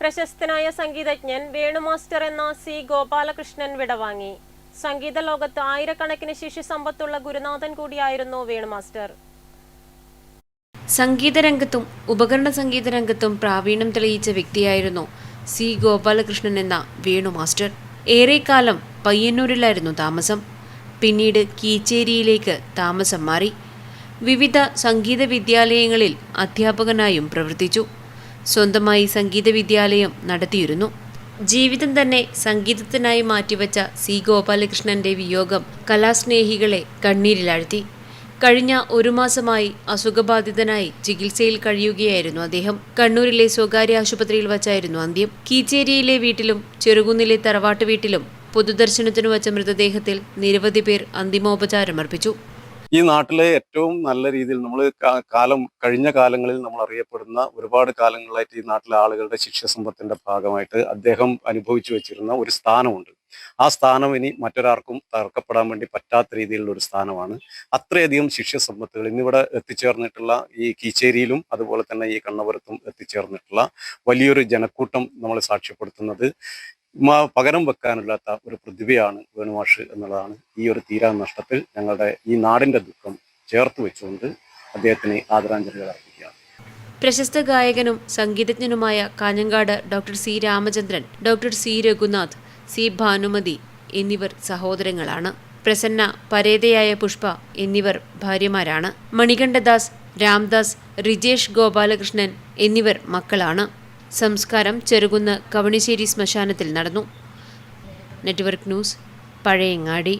പ്രശസ്തനായ സംഗീതജ്ഞൻ വേണു മാസ്റ്റർ എന്ന സി ഗോപാലകൃഷ്ണൻ വിടവാങ്ങി. സംഗീത ലോകത്ത് ആയിരക്കണക്കിന് ശിശു സമ്പത്തുള്ള ഗുരുനാഥൻ കൂടിയായിരുന്നു വേണു വേണുമാസ്റ്റർ സംഗീതരംഗത്തും ഉപകരണ സംഗീത രംഗത്തും പ്രാവീണ്യം തെളിയിച്ച വ്യക്തിയായിരുന്നു സി ഗോപാലകൃഷ്ണൻ എന്ന വേണു മാസ്റ്റർ. ഏറെക്കാലം പയ്യന്നൂരിലായിരുന്നു താമസം. പിന്നീട് കീച്ചേരിയിലേക്ക് താമസം മാറി. വിവിധ സംഗീത വിദ്യാലയങ്ങളിൽ അധ്യാപകനായും പ്രവർത്തിച്ചു. സ്വന്തമായി സംഗീത വിദ്യാലയം നടത്തിയിരുന്നു. ജീവിതം തന്നെ സംഗീതത്തിനായി മാറ്റിവെച്ച സി ഗോപാലകൃഷ്ണന്റെ വിയോഗം കലാസ്നേഹികളെ കണ്ണീരിലാഴ്ത്തി. കഴിഞ്ഞ ഒരു മാസമായി അസുഖബാധിതനായി ചികിത്സയിൽ കഴിയുകയായിരുന്നു അദ്ദേഹം. കണ്ണൂരിലെ സ്വകാര്യ ആശുപത്രിയിൽ വച്ചായിരുന്നു അന്ത്യം. കീച്ചേരിയിലെ വീട്ടിലും ചെറുകുന്നിലെ തറവാട്ട് വീട്ടിലും പൊതുദർശനത്തിനു വച്ച മൃതദേഹത്തിൽ നിരവധി പേർ അന്തിമോപചാരമർപ്പിച്ചു. ഈ നാട്ടിലെ ഏറ്റവും നല്ല രീതിയിൽ നമ്മൾ കാലം കഴിഞ്ഞ കാലങ്ങളിൽ നമ്മൾ അറിയപ്പെടുന്ന ഒരുപാട് കാലങ്ങളായിട്ട് ഈ നാട്ടിലെ ആളുകളുടെ ശിക്ഷസമ്പത്തിന്റെ ഭാഗമായിട്ട് അദ്ദേഹം അനുഭവിച്ചു വെച്ചിരുന്ന ഒരു സ്ഥാനമുണ്ട്. ആ സ്ഥാനം ഇനി മറ്റൊരാർക്കും തകർക്കപ്പെടാൻ വേണ്ടി പറ്റാത്ത രീതിയിലുള്ള ഒരു സ്ഥാനമാണ്. അത്രയധികം ശിഷ്യസമ്പത്തുകൾ ഇന്നിവിടെ എത്തിച്ചേർന്നിട്ടുള്ള ഈ കീച്ചേരിയിലും അതുപോലെ തന്നെ ഈ കണ്ണപുരത്തും എത്തിച്ചേർന്നിട്ടുള്ള വലിയൊരു ജനക്കൂട്ടം നമ്മൾ സാക്ഷ്യപ്പെടുത്തുന്നത്. പകരം വെക്കാനില്ലാത്ത ഒരു പ്രതിഭയാണ് വേണുമാഷ് എന്നുള്ളതാണ് ഈ ഒരു തീരാ നഷ്ടത്തിൽ ഞങ്ങളുടെ ഈ നാടിന്റെ ദുഃഖം ചേർത്ത് വെച്ചുകൊണ്ട് അദ്ദേഹത്തിന് ആദരാഞ്ജലികൾ അർപ്പിക്കുകയാണ്. പ്രശസ്ത ഗായകനും സംഗീതജ്ഞനുമായ Kanhangad doctor C Ramachandran doctor C Raghunath C Bhanumathi എന്നിവർ സഹോദരങ്ങളാണ്. പ്രസന്ന പരേതയായ പുഷ്പ എന്നിവർ ഭാര്യമാരാണ്. മണികണ്ഠദാസ് രാംദാസ് റിജേഷ് ഗോപാലകൃഷ്ണൻ എന്നിവർ മക്കളാണ്. സംസ്കാരം ചെറുകുന്ന് കവണിശ്ശേരി ശ്മശാനത്തിൽ നടന്നു. Network news Pazhayangadi.